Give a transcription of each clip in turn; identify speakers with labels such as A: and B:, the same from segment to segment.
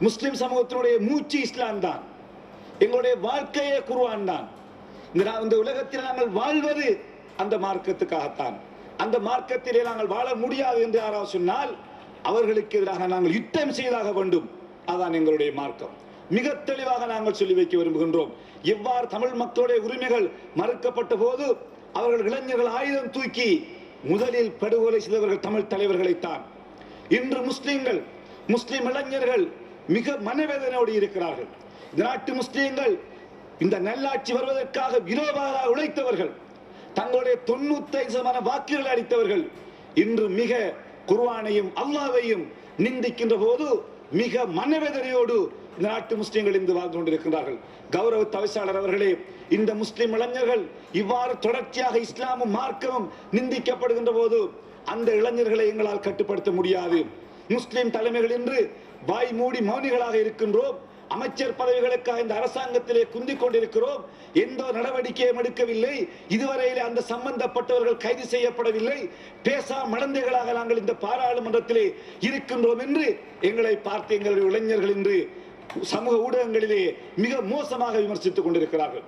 A: முஸ்லிம் சமூகத்தினுடைய மூச்சு இஸ்லாம் தான். எங்களுடைய வாழ்க்கையே குருவான் தான். இந்த இந்த உலகத்தில் நாங்கள் வாழ்வது அந்த மார்க்கத்துக்காகத்தான். அந்த மார்க்கத்திலே நாங்கள் வாழ முடியாது என்று யாராவது சொன்னால் அவர்களுக்கு எதிராக நாங்கள் யுத்தம் செய்தாக வேண்டும். அதான் எங்களுடைய மார்க்கம். மிக தெளிவாக நாங்கள் சொல்லி வைக்க விரும்புகின்றோம். எவ்வாறு தமிழ் மக்களுடைய உரிமைகள் மறுக்கப்பட்ட போது அவர்கள் இளைஞர்கள் ஆயுதம் தூக்கி முதலில் படுகொலை செய்தவர்கள் தமிழ் தலைவர்களைத்தான். இன்று முஸ்லிம்கள் முஸ்லிம் இளைஞர்கள் மிக மனவேதனையோடு இருக்கிறார்கள். இந்த நாட்டு முஸ்லிம்கள் இந்த நல்லாட்சி வருவதற்காக விரோதமாக உழைத்தவர்கள் தங்களுடைய தொண்ணூத்தி சதமான வாக்குகளை அளித்தவர்கள் இன்று மிக குர்வானையும் அல்லாவையும் நிந்திக்கின்ற போது மிக மனவேதனையோடு இந்த நாட்டு முஸ்லீம்கள் இன்று வாழ்ந்து கொண்டிருக்கிறார்கள் கௌரவ தவிசாளர் அவர்களே இந்த முஸ்லிம் இளைஞர்கள் இவ்வாறு தொடர்ச்சியாக இஸ்லாமும் மார்க்கமும் நிந்திக்கப்படுகின்ற போது அந்த இளைஞர்களை எங்களால் கட்டுப்படுத்த முடியாது. முஸ்லிம் தலைமைகள் இன்று வாய் மூடி மௌனிகளாக இருக்கின்றோம். அமைச்சர் பதவிகளுக்காக இந்த அரசாங்கத்திலே குந்திக் கொண்டிருக்கிறோம். எந்த ஒரு நடவடிக்கையும் எடுக்கவில்லை. இதுவரையிலே அந்த சம்பந்தப்பட்டவர்கள் கைது செய்யப்படவில்லை. பேசா மடந்தைகளாக நாங்கள் இந்த பாராளுமன்றத்திலே இருக்கின்றோம் என்று எங்களை பார்த்து எங்களுடைய இளைஞர்கள் இன்று சமூக ஊடகங்களிலே மிக மோசமாக விமர்சித்துக் கொண்டிருக்கிறார்கள்.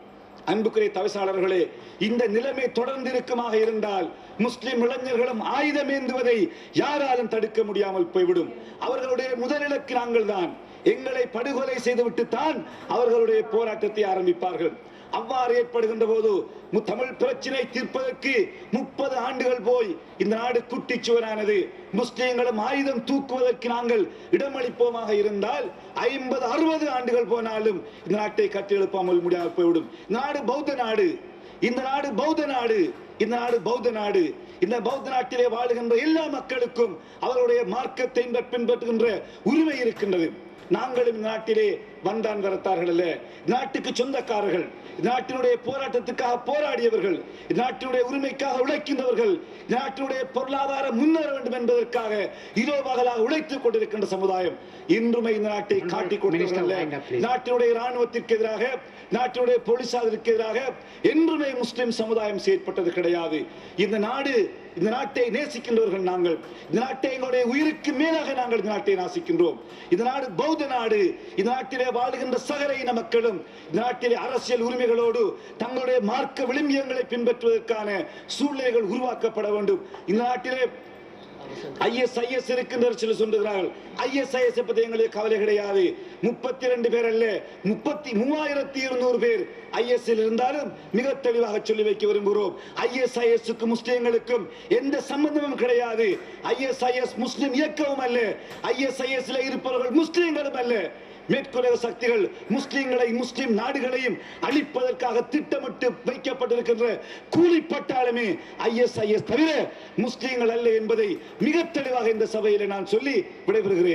A: அன்புக்குரிய தவிசாளர்களே இந்த நிலைமை தொடர்ந்து இருக்குமாக இருந்தால் முஸ்லிம் இளைஞர்களும் ஆயுதம் ஏந்துவதை யாராலும் தடுக்க முடியாமல் போய்விடும். அவர்களுடைய முதலிலக்கு நாங்கள் தான் எங்களை படுகொலை செய்துவிட்டு தான் அவர்களுடைய போராட்டத்தை ஆரம்பிப்பார்கள். அவ்வாறு ஏற்படுகின்ற போது மு- தமிழ் பிரச்சினை தீர்ப்பதற்கு முப்பது ஆண்டுகள் போய் இந்த நாடு குட்டிச்சுவரானது முஸ்லிம்களும் ஆயுதம் தூக்குவதற்கு நாங்கள் இடமளிப்போமாக இருந்தால் ஐம்பது அறுபது ஆண்டுகள் போனாலும் இந்த நாட்டை கட்டியெழுப்பாமல் முடியாமல் போய்விடும். இந்த நாடு பௌத்த நாடு. இந்த நாடு பௌத்த நாடு. இந்த நாடு பௌத்த நாடு. இந்த பௌத்த நாட்டிலே வாழுகின்ற எல்லா மக்களுக்கும் அவர்களுடைய மார்க்கத்தை பின்பற்றுகின்ற உரிமை இருக்கின்றது. நாங்களும் இந்த நாட்டிலே வந்தான் வரத்தார்கள் அல்ல. நாட்டுக்கு சொந்தக்காரர்கள் நாட்டினுடைய போராட்டத்துக்காக போராடியவர்கள் நாட்டினுடைய உரிமைக்காக உழைக்கின்றவர்கள் நாட்டினுடைய பொருளாதார முன்னேற வேண்டும் என்பதற்காக இரவு பகலாக உழைத்துக் கொண்டிருக்கின்ற சமுதாயம் இன்றுமே இந்த நாட்டை காட்டிக்
B: please.
A: நாட்டினுடைய ராணுவத்திற்கு எதிராக நாட்டினுடைய போலீசாருக்கு எதிராக என்றுமே முஸ்லிம் சமுதாயம் செயற்பட்டது கிடையாது. இந்த நாடு இந்த நாட்டை நேசிக்கின்றவர்கள் நாங்கள். இந்த நாட்டை எங்களுடைய உயிருக்கு மேலாக நாங்கள் இந்த நாட்டை நாசிக்கின்றோம். இந்த நாடு பௌத்த நாடு. இந்த நாட்டிலே வாழுகின்ற சகல இன மக்களும் இந்த நாட்டிலே அரசியல் உரிமைகளோடு தங்களுடைய மார்க்க விளிம்பியங்களை பின்பற்றுவதற்கான சூழ்நிலைகள் உருவாக்கப்பட வேண்டும். இந்த நாட்டிலே ஐஎஸ்ஐஎஸ் இருக்கின்ற சொல்லி சொல்லுகிறார்கள். ஐஎஸ்ஐஎஸ் பத்தி எங்களுக்கு கவலை கிடையாது. முப்பத்தி ரெண்டு பேர் அல்ல முப்பத்தி மூவாயிரத்தி இருநூறு பேர் ஐஎஸ் இருந்தாலும் மிக தெளிவாக சொல்லி வைக்க விரும்புகிறோம். ஐஎஸ்ஐஎஸ் முஸ்லிம்களுக்கும் எந்த சம்பந்தமும் கிடையாது. ஐஎஸ்ஐஎஸ் முஸ்லிம் இயக்கமும் அல்ல. ஐஎஸ்ஐஎஸ் இருப்பவர்கள் முஸ்லிம்களும் அல்ல. மேற்குலக சக்திகள் முஸ்லிம்களை முஸ்லிம் நாடுகளையும் அழிப்பதற்காக திட்டமிட்டு வைக்கப்பட்டிருக்கின்ற கூலிப்பட்டாலுமே ஐஎஸ்ஐஎஸ் தவிர முஸ்லிம்கள் அல்ல என்பதை மிக தெளிவாக இந்த சபையில் நான் சொல்லி விடைபெறுகிறேன்.